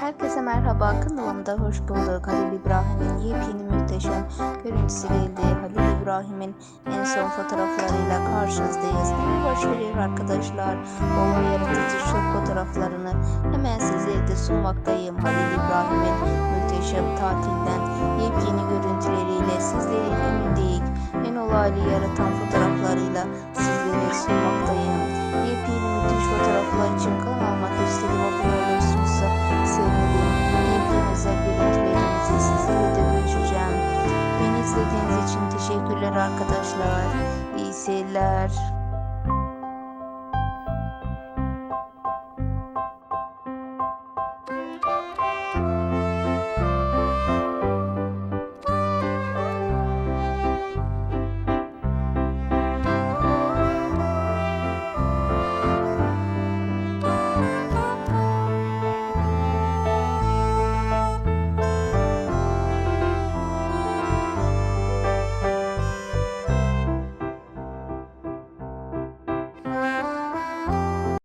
Herkese merhaba kanalımda hoş bulduk. Halil İbrahim'in yepyeni muhteşem görüntüsü geldi. Halil İbrahim'in en son fotoğraflarıyla karşınızdayız. Boş verir arkadaşlar. O yaratıcı şok fotoğraflarını hemen sizlere de sunmaktayım. Halil İbrahim'in muhteşem tatilden yepyeni görüntüleriyle sizlerin önündeyiz. En olaylı yaratan fotoğraflarıyla sizlere sunmaktayım. Yepyeni müthiş fotoğraflar için kanalıma izlediğiniz için teşekkürler arkadaşlar. İyi seyirler.